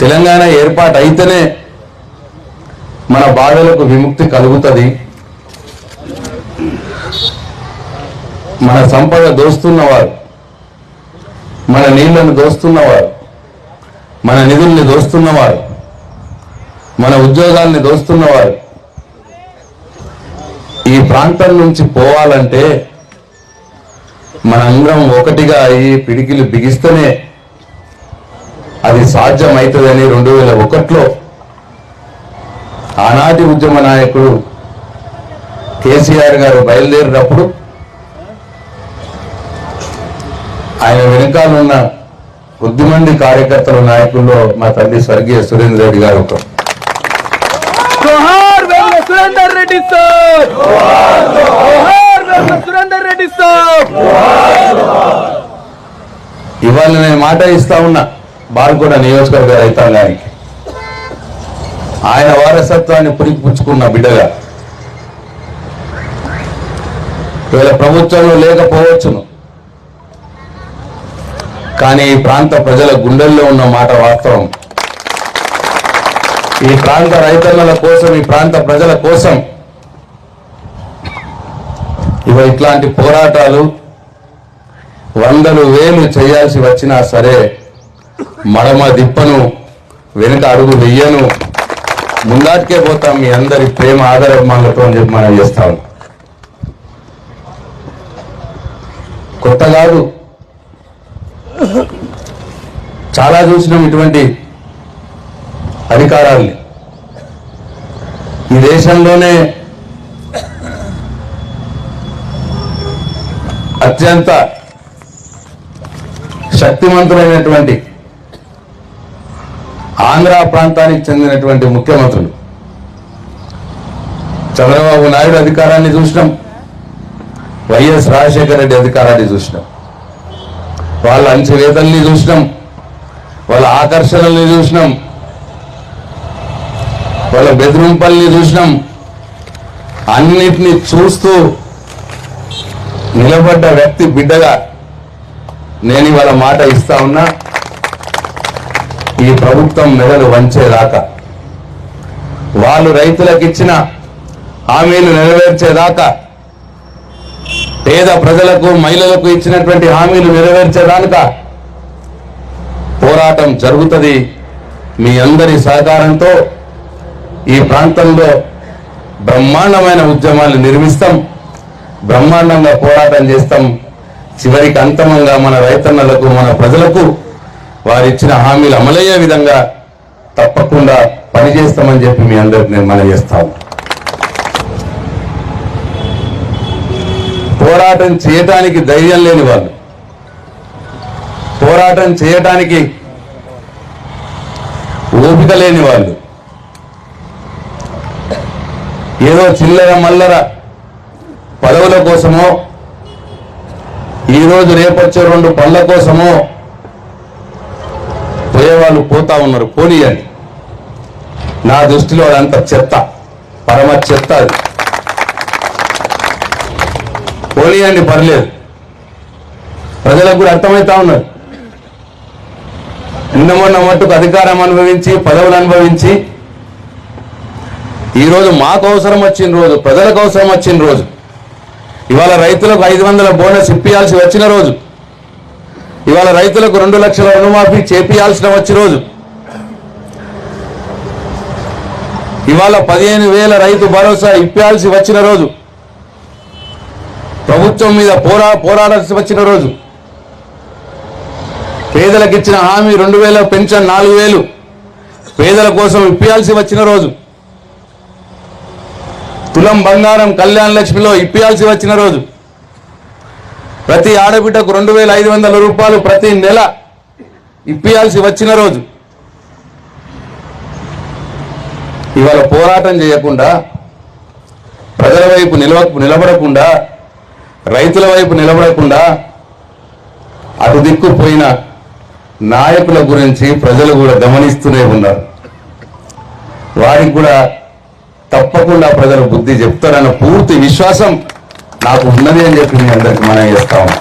తెలంగాణ ఏర్పాటు అయితేనే మన బాధలకు విముక్తి కలుగుతుంది. మన సంపద దోస్తున్నవారు మన నీళ్ళను దోస్తున్నవారు మన నిధుల్ని దోస్తున్నవారు మన ఉద్యోగాల్ని దోస్తున్నవారు ఈ ప్రాంతం నుంచి పోవాలంటే మనందరం ఒకటిగా అయ్యి పిడికిలు బిగిస్తేనే అది సాధ్యమవుతుందని రెండు వేల ఒకటిలో ఆనాటి ఉద్యమ నాయకుడు కేసీఆర్ గారు బయలుదేరినప్పుడు ఆయన వెనకాల ఉన్న కొద్ది మంది కార్యకర్తల నాయకుల్లో మా తల్లి స్వర్గీయ సురేంద్ర రెడ్డి గారు ఒకరు సురేందర్ రెడ్డి సార్. సురేందర్ రెడ్డి సార్. ఇవాళ నేను మాట ఇస్తా ఉన్నా. బాల్కొండ నియోజకవర్గ రైతాంగానికి. ఆయన వారసత్వాన్ని పురిపుచ్చుకున్న బిడ్డగా. వీళ్ళ ప్రభుత్వంలో లేకపోవచ్చును. కానీ ఈ ప్రాంత ప్రజల గుండెల్లో ఉన్న మాట వాస్తవం. ఈ ప్రాంత రైతన్నల కోసం ఈ ప్రాంత ప్రజల కోసం ఇవ ఇట్లాంటి పోరాటాలు వందలు వేలు చేయాల్సి వచ్చినా సరే మడమ దిప్పను వెనుక అడుగు వెయ్యను. ముందాటికే పోతాం మీ అందరి ప్రేమ ఆదరమాలతో అని చెప్పి మనం చేస్తాం కొత్త కాదు. చాలా చూసినాం ఇటువంటి అధికారాల్ని. ఈ దేశంలోనే అత్యంత శక్తివంతులైనటువంటి ఆంధ్ర ప్రాంతానికి చెందినటువంటి ముఖ్యమంత్రులు. చంద్రబాబు నాయుడు అధికారాన్ని చూసినాం. వైఎస్ రాజశేఖర రెడ్డి అధికారాన్ని చూసినాం. వాళ్ళ అంచవేతల్ని చూసినాం. వాళ్ళ ఆకర్షణల్ని చూసినాం. వాళ్ళ బెదిరింపల్ని చూసినాం. అన్నిటినీ చూస్తూ నిలబడ్డ వ్యక్తి బిడ్డగా నేను ఇవాళ మాట ఇస్తా ఉన్నా. ఈ ప్రభుత్వం మెడలు వంచేదాకా వాళ్ళు రైతులకు ఇచ్చిన హామీలు నెరవేర్చేదాకా పేద ప్రజలకు మహిళలకు ఇచ్చినటువంటి హామీలు నెరవేర్చేదాకా పోరాటం జరుగుతుంది. మీ అందరి సహకారంతో ఈ ప్రాంతంలో బ్రహ్మాండమైన ఉద్యమాలు నిర్మిస్తాం. బ్రహ్మాండంగా పోరాటం చేస్తాం. చివరికి అంతమంగా మన రైతన్నలకు మన ప్రజలకు వారు ఇచ్చిన హామీలు అమలయ్యే విధంగా తప్పకుండా పనిచేస్తామని చెప్పి మీ అందరికి నేను మనం చేస్తాను పోరాటం చేయటానికి ధైర్యం లేని వాళ్ళు పోరాటం చేయటానికి ఓపిక లేని వాళ్ళు ఏదో చిల్లర మల్లర పదవుల కోసమో ఈరోజు రేపొచ్చే రెండు పళ్ళ కోసమో పోయేవాళ్ళు పోతా ఉన్నారు పోనీయండి. నా దృష్టిలో అదంతా చెత్త పరమ చెత్త అది. పోనీయండి పర్లేదు. ప్రజలకు కూడా అర్థమవుతా ఉన్నారు నిన్న మొన్న మట్టుకు అధికారం అనుభవించి పదవులు అనుభవించి ఈరోజు మాకు అవసరం వచ్చిన రోజు ప్రజలకు అవసరం వచ్చిన రోజు. ఇవాళ రైతులకు ఐదు వందల బోనస్ ఇప్పించాల్సి వచ్చిన రోజు. ఇవాళ రైతులకు రెండు లక్షల రుణమాఫీ చేపియాల్సిన వచ్చి రోజు. ఇవాళ పదిహేను వేల రైతు భరోసా ఇప్పాల్సి వచ్చిన రోజు. ప్రభుత్వం మీద పోరా పోరాడాల్సి వచ్చిన రోజు. పేదలకు ఇచ్చిన హామీ రెండు వేల పెన్షన్ నాలుగు వేలు. పేదల కోసం ఇప్పియాల్సి వచ్చిన రోజు. తులం బంగారం కళ్యాణ లక్ష్మిలో ఇప్పియాల్సి వచ్చిన రోజు. ప్రతి ఆడబిడ్డకు రెండు వేల ఐదు వందల రూపాయలు ప్రతి నెల ఇప్పియాల్సి వచ్చిన రోజు. ఇవాళ పోరాటం చేయకుండా ప్రజల వైపు నిలవ నిలబడకుండా రైతుల వైపు నిలబడకుండా అటు దిక్కుపోయిన నాయకుల గురించి ప్రజలు కూడా గమనిస్తూనే ఉన్నారు. వారికి కూడా తప్పకుండా ప్రజలు బుద్ధి చెప్తారన్న పూర్తి విశ్వాసం నాకు ఉన్నది అని చెప్పి మీ అందరికి మనం చేస్తా ఉన్నాం.